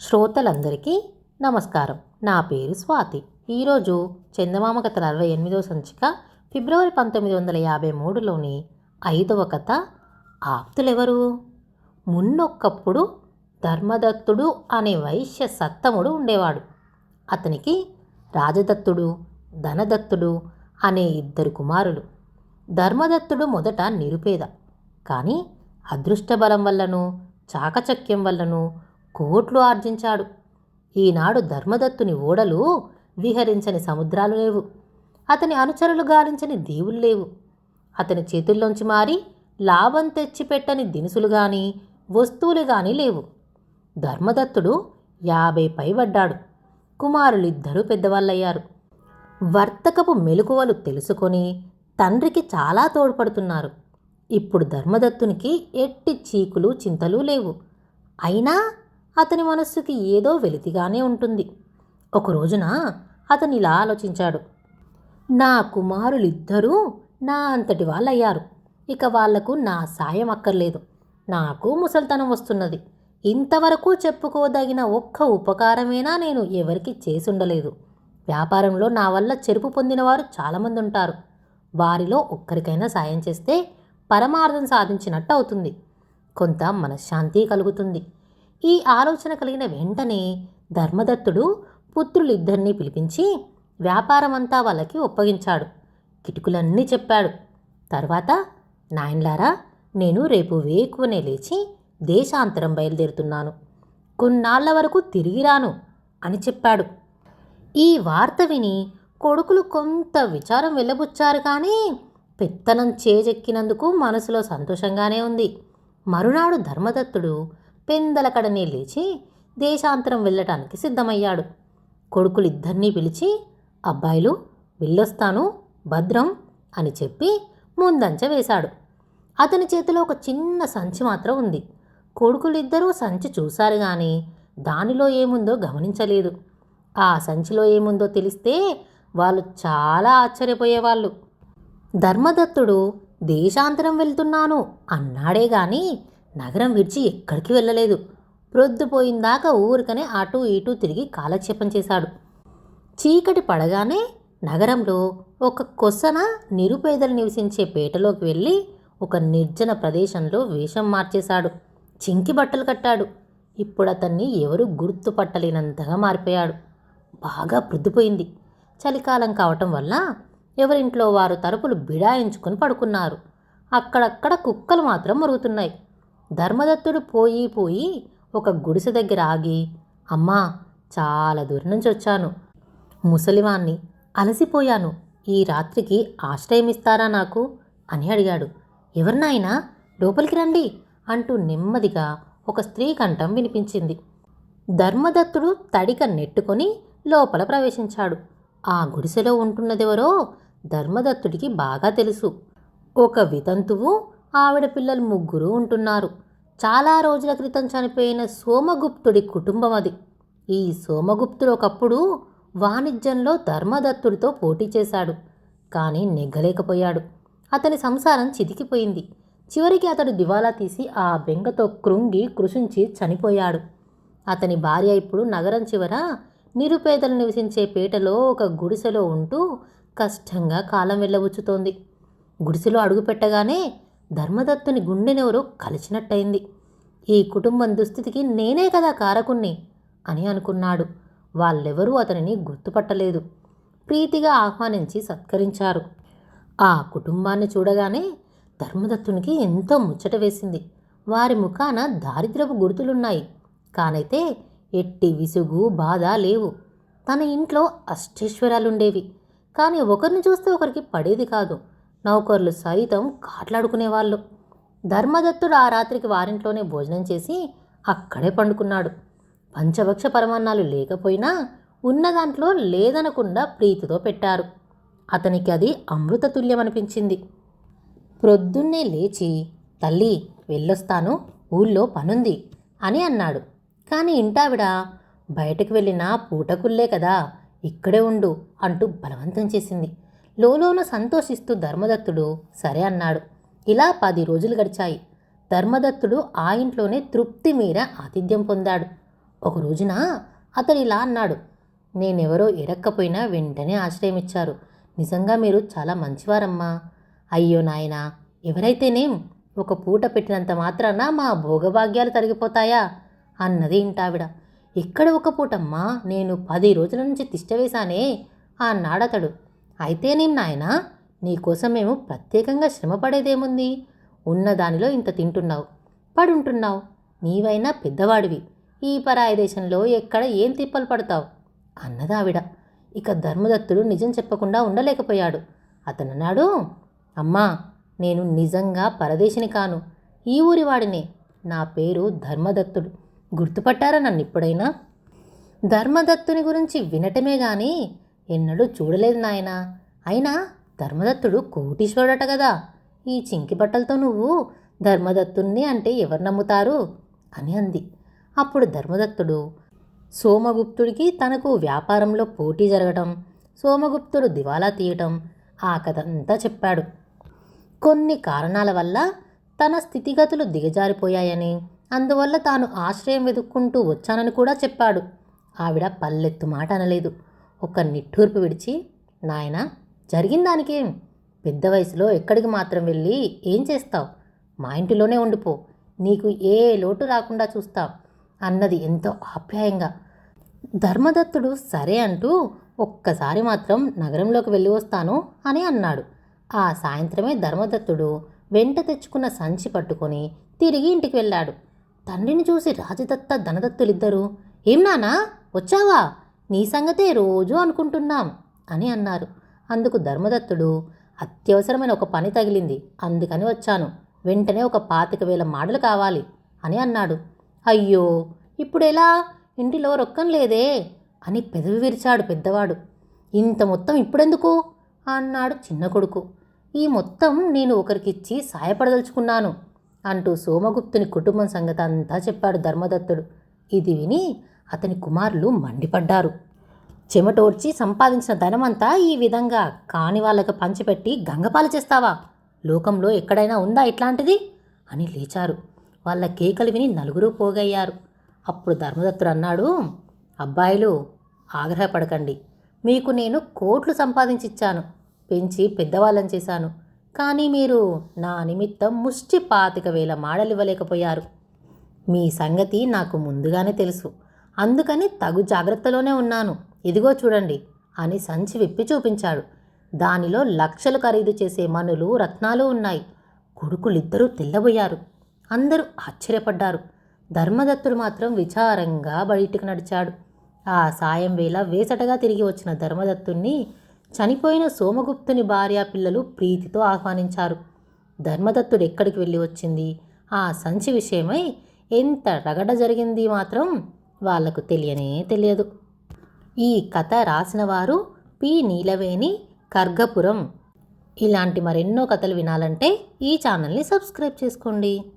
శ్రోతలందరికీ నమస్కారం. నా పేరు స్వాతి. ఈరోజు చందమామ కథ అరవై ఎనిమిదవ సంచిక ఫిబ్రవరి పంతొమ్మిది వందల యాభై మూడులోని ఐదవ కథ ఆప్తులెవరు? మున్నొక్కప్పుడు ధర్మదత్తుడు అనే వైశ్య సత్తముడు ఉండేవాడు. అతనికి రాజదత్తుడు ధనదత్తుడు అనే ఇద్దరు కుమారులు. ధర్మదత్తుడు మొదట నిరుపేద. కానీ అదృష్టబలం వల్లను చాకచక్యం వల్లను కోట్లు ఆర్జించాడు. ఈనాడు ధర్మదత్తుని ఓడలు విహరించని సముద్రాలు లేవు. అతని అనుచరులు గాలించని దేవుళ్ళు లేవు. అతని చేతుల్లోంచి మారి లాభం తెచ్చిపెట్టని దినుసులు గాని వస్తువులు గాని లేవు. ధర్మదత్తుడు యాభై పైబడ్డాడు. కుమారులిద్దరూ పెద్దవాళ్ళయ్యారు. వర్తకపు మెలకువలు తెలుసుకొని తండ్రికి చాలా తోడ్పడుతున్నారు. ఇప్పుడు ధర్మదత్తునికి ఎట్టి చీకులు చింతలు లేవు. అయినా అతని మనస్సుకి ఏదో వెలితిగానే ఉంటుంది. ఒక రోజున అతను ఇలా ఆలోచించాడు. నా కుమారులిద్దరూ నా అంతటి వాళ్ళయ్యారు. ఇక వాళ్ళకు నా సాయం అక్కర్లేదు. నాకు ముసల్తనం వస్తున్నది. ఇంతవరకు చెప్పుకోదగిన ఒక్క ఉపకారమేనా నేను ఎవరికి చేసుండలేదు. వ్యాపారంలో నా వల్ల చెరుపు పొందినవారు చాలామంది ఉంటారు వారిలో ఒక్కరికైనా సాయం చేస్తే పరమార్థం సాధించినట్టు అవుతుంది. కొంత మనశ్శాంతి కలుగుతుంది. ఈ ఆలోచన కలిగిన వెంటనే ధర్మదత్తుడు పుత్రులిద్దరినీ పిలిపించి వ్యాపారమంతా వాళ్ళకి ఒప్పగించాడు. కిటుకులన్నీ చెప్పాడు. తర్వాత నాయన్లారా నేను రేపు వేకువనే లేచి దేశాంతరం బయలుదేరుతున్నాను. కొన్నాళ్ళ వరకు తిరిగి రాను అని చెప్పాడు. ఈ వార్త విని కొడుకులు కొంత విచారం వెళ్ళబుచ్చారు కానీ పెత్తనం చేజెక్కినందుకు మనసులో సంతోషంగానే ఉంది. మరునాడు ధర్మదత్తుడు పెందలకడనే లేచి దేశాంతరం వెళ్ళటానికి సిద్ధమయ్యాడు. కొడుకులిద్దరినీ పిలిచి అబ్బాయిలు వెళ్ళొస్తాను భద్రం అని చెప్పి ముందంచ వేశాడు. అతని చేతిలో ఒక చిన్న సంచి మాత్రం ఉంది. కొడుకులిద్దరూ సంచి చూశారు కానీ దానిలో ఏముందో గమనించలేదు. ఆ సంచిలో ఏముందో తెలిస్తే వాళ్ళు చాలా ఆశ్చర్యపోయేవాళ్ళు. ధర్మదత్తుడు దేశాంతరం వెళ్తున్నాను అన్నాడే కానీ నగరం విడిచి ఎక్కడికి వెళ్ళలేదు. ప్రొద్దుపోయిందాకా ఊరికనే అటూ ఇటూ తిరిగి కాలక్షేపం చేశాడు. చీకటి పడగానే నగరంలో ఒక కొసన నిరుపేదలు నివసించే పేటలోకి వెళ్ళి ఒక నిర్జన ప్రదేశంలో వేషం మార్చేశాడు. చింకి బట్టలు కట్టాడు. ఇప్పుడు అతన్ని ఎవరు గుర్తుపట్టలేనంతగా మారిపోయాడు. బాగా ప్రొద్దుపోయింది చలికాలం కావటం వల్ల ఎవరింట్లో వారు తలుపులు బిడాయించుకొని పడుకున్నారు. అక్కడక్కడ కుక్కలు మాత్రం మరుగుతున్నాయి. ధర్మదత్తుడు పోయి పోయి ఒక గుడిసె దగ్గర ఆగి అమ్మా చాలా దూరం నుంచి వచ్చాను. ముసలివాణ్ణి అలసిపోయాను. ఈ రాత్రికి ఆశ్రయం ఇస్తారా నాకు? అని అడిగాడు. ఎవరినాయనా లోపలికి రండి అంటూ నెమ్మదిగా ఒక స్త్రీ కంఠం వినిపించింది. ధర్మదత్తుడు తడిక నెట్టుకొని లోపల ప్రవేశించాడు. ఆ గుడిసెలో ఉంటున్నదెవరో ధర్మదత్తుడికి బాగా తెలుసు. ఒక వితంతువు ఆవిడ పిల్లలు ముగ్గురు ఉంటున్నారు. చాలా రోజుల క్రితం చనిపోయిన సోమగుప్తుడి కుటుంబం అది. ఈ సోమగుప్తుడు ఒకప్పుడు వాణిజ్యంలో ధర్మదత్తుడితో పోటీ చేశాడు. కానీ నెగ్గలేకపోయాడు. అతని సంసారం చితికిపోయింది. చివరికి అతడు దివాలా తీసి ఆ బెంగతో కృంగి కృషించి చనిపోయాడు. అతని భార్య ఇప్పుడు నగరం చివర నిరుపేదలు నివసించే పేటలో ఒక గుడిసెలో ఉంటూ కష్టంగా కాలం వెళ్ళవచ్చుతోంది గుడిసెలో అడుగుపెట్టగానే ధర్మదత్తుని గుండెనెవరో కలిసినట్టయింది. ఈ కుటుంబం దుస్థితికి నేనే కదా కారకుణ్ణి అని అనుకున్నాడు. వాళ్ళెవరూ అతనిని గుర్తుపట్టలేదు. ప్రీతిగా ఆహ్వానించి సత్కరించారు. ఆ కుటుంబాన్ని చూడగానే ధర్మదత్తునికి ఎంతో ముచ్చట వేసింది. వారి ముఖాన దారిద్రపు గుర్తులున్నాయి. కానైతే ఎట్టి విసుగు బాధ లేవు. తన ఇంట్లో అష్టైశ్వర్యాలుండేవి. కానీ ఒకరిని చూస్తే ఒకరికి పడేది కాదు. నౌకర్లు సైతం కాట్లాడుకునేవాళ్ళు. ధర్మదత్తుడు ఆ రాత్రికి వారింట్లోనే భోజనం చేసి అక్కడే పండుకున్నాడు. పంచభక్ష పరమాన్నాలు లేకపోయినా ఉన్న దాంట్లో లేదనకుండా ప్రీతితో పెట్టారు. అతనికి అది అమృతతుల్యమనిపించింది ప్రొద్దున్నే లేచి తల్లి వెళ్ళొస్తాను ఊళ్ళో పనుంది అని అన్నాడు. కానీ ఇంటావిడ బయటకు వెళ్ళినా పూటకుల్లే కదా ఇక్కడే ఉండు అంటూ బలవంతం చేసింది. లోలోన సంతోషిస్తూ ధర్మదత్తుడు సరే అన్నాడు. ఇలా పది రోజులు గడిచాయి. ధర్మదత్తుడు ఆ ఇంట్లోనే తృప్తి మీర ఆతిథ్యం పొందాడు. ఒక రోజున అతడు ఇలా అన్నాడు. నేనెవరో ఎరక్కపోయినా వెంటనే ఆశ్రయం ఇచ్చారు నిజంగా మీరు చాలా మంచివారమ్మా. అయ్యో నాయనా ఎవరైతేనేం? ఒక పూట పెట్టినంత మాత్రాన మా భోగభాగ్యాలు తరిగిపోతాయా అన్నది ఇంటావిడ. ఇక్కడ ఒక పూటమ్మా నేను పది రోజుల నుంచి తిష్టవేశానే అన్నాడతడు. అయితేనేం నాయనా నీకోసం మేము ప్రత్యేకంగా శ్రమపడేదేముంది? ఉన్న దానిలో ఇంత తింటున్నావు పడుంటున్నావు నీవైనా పెద్దవాడివి. ఈ పరాయి దేశంలో ఎక్కడ ఏం తిప్పలు పడతావు? అన్నదావిడ. ఇక ధర్మదత్తుడు నిజం చెప్పకుండా ఉండలేకపోయాడు. అతనన్నాడు అమ్మా నేను నిజంగా పరదేశిని కాను. ఈ ఊరి వాడినే. నా పేరు ధర్మదత్తుడు. గుర్తుపట్టారా నన్ను ఇప్పుడైనా? ధర్మదత్తుని గురించి వినటమే కానీ ఎన్నడూ చూడలేదు నాయనా. అయినా ధర్మదత్తుడు కోటీశ్వరుడట కదా ఈ చింకి బట్టలతో నువ్వు ధర్మదత్తుణ్ణి అంటే ఎవరు నమ్ముతారు? అని అంది. అప్పుడు ధర్మదత్తుడు సోమగుప్తుడికి తనకు వ్యాపారంలో పోటీ జరగటం సోమగుప్తుడు దివాలా తీయటం ఆ కథ అంతా చెప్పాడు. కొన్ని కారణాల వల్ల తన స్థితిగతులు దిగజారిపోయాయని అందువల్ల తాను ఆశ్రయం వెతుక్కుంటూ వచ్చానని కూడా చెప్పాడు. ఆవిడ పల్లెత్తు మాట అనలేదు. ఒక నిట్టూర్పు విడిచి నాయన జరిగిన దానికేం. పెద్ద వయసులో ఎక్కడికి మాత్రం వెళ్ళి ఏం చేస్తావు? మా ఇంటిలోనే ఉండిపో. నీకు ఏ లోటు రాకుండా చూస్తాం అన్నది ఎంతో ఆప్యాయంగా. ధర్మదత్తుడు సరే అంటూ ఒక్కసారి మాత్రం నగరంలోకి వెళ్ళి వస్తాను అని అన్నాడు. ఆ సాయంత్రమే ధర్మదత్తుడు వెంట తెచ్చుకున్న సంచి పట్టుకొని తిరిగి ఇంటికి వెళ్ళాడు. తండ్రిని చూసి రాజదత్త ధనదత్తులిద్దరూ ఏం నానా వచ్చావా? నీ సంగతే రోజూ అనుకుంటున్నాం అని అన్నారు. అందుకు ధర్మదత్తుడు అత్యవసరమైన ఒక పని తగిలింది అందుకని వచ్చాను. వెంటనే ఒక పాతిక వేల మాటలు కావాలి అని అన్నాడు. అయ్యో ఇప్పుడెలా? ఇంటిలో రొక్కం లేదే అని పెదవి విరిచాడు పెద్దవాడు. ఇంత మొత్తం ఇప్పుడెందుకు? అన్నాడు చిన్న కొడుకు. ఈ మొత్తం నేను ఒకరికిచ్చి సాయపడదలుచుకున్నాను అంటూ సోమగుప్తుని కుటుంబం సంగతి అంతా చెప్పాడు ధర్మదత్తుడు. ఇది విని అతని కుమారులు మండిపడ్డారు. చెమటోడ్చి సంపాదించిన ధనమంతా ఈ విధంగా కాని వాళ్ళకి పంచిపెట్టి గంగపాలు చేస్తావా? లోకంలో ఎక్కడైనా ఉందా ఇట్లాంటిది? అని లేచారు. వాళ్ళ కేకలు విని నలుగురు పోగయ్యారు. అప్పుడు ధర్మదత్తుడు అన్నాడు అబ్బాయిలు ఆగ్రహపడకండి. మీకు నేను కోట్లు సంపాదించిచ్చాను. పెంచి పెద్దవాళ్ళని చేశాను. కానీ మీరు నా నిమిత్తం ముష్టి పాతిక వేల మాడలివ్వలేకపోయారు. మీ సంగతి నాకు ముందుగానే తెలుసు. అందుకని తగు జాగ్రత్తలోనే ఉన్నాను. ఇదిగో చూడండి అని సంచి విప్పి చూపించాడు. దానిలో లక్షలు ఖరీదు చేసే మనులు రత్నాలు ఉన్నాయి. కొడుకులిద్దరూ తెల్లబోయారు. అందరూ ఆశ్చర్యపడ్డారు. ధర్మదత్తుడు మాత్రం విచారంగా బయటికి నడిచాడు. ఆ సాయం వేళ వేసటగా తిరిగి వచ్చిన ధర్మదత్తుణ్ణి చనిపోయిన సోమగుప్తుని భార్య పిల్లలు ప్రీతితో ఆహ్వానించారు. ధర్మదత్తుడు ఎక్కడికి వెళ్ళి వచ్చింది? ఆ సంచి విషయమై ఎంత రగడ జరిగింది మాత్రం వాళ్ళకు తెలియనే తెలియదు. ఈ కథ రాసిన వారు పి. నీలవేణి కర్గపురం ఇలాంటి మరెన్నో కథలు వినాలంటే ఈ ఛానల్ని సబ్స్క్రైబ్ చేసుకోండి.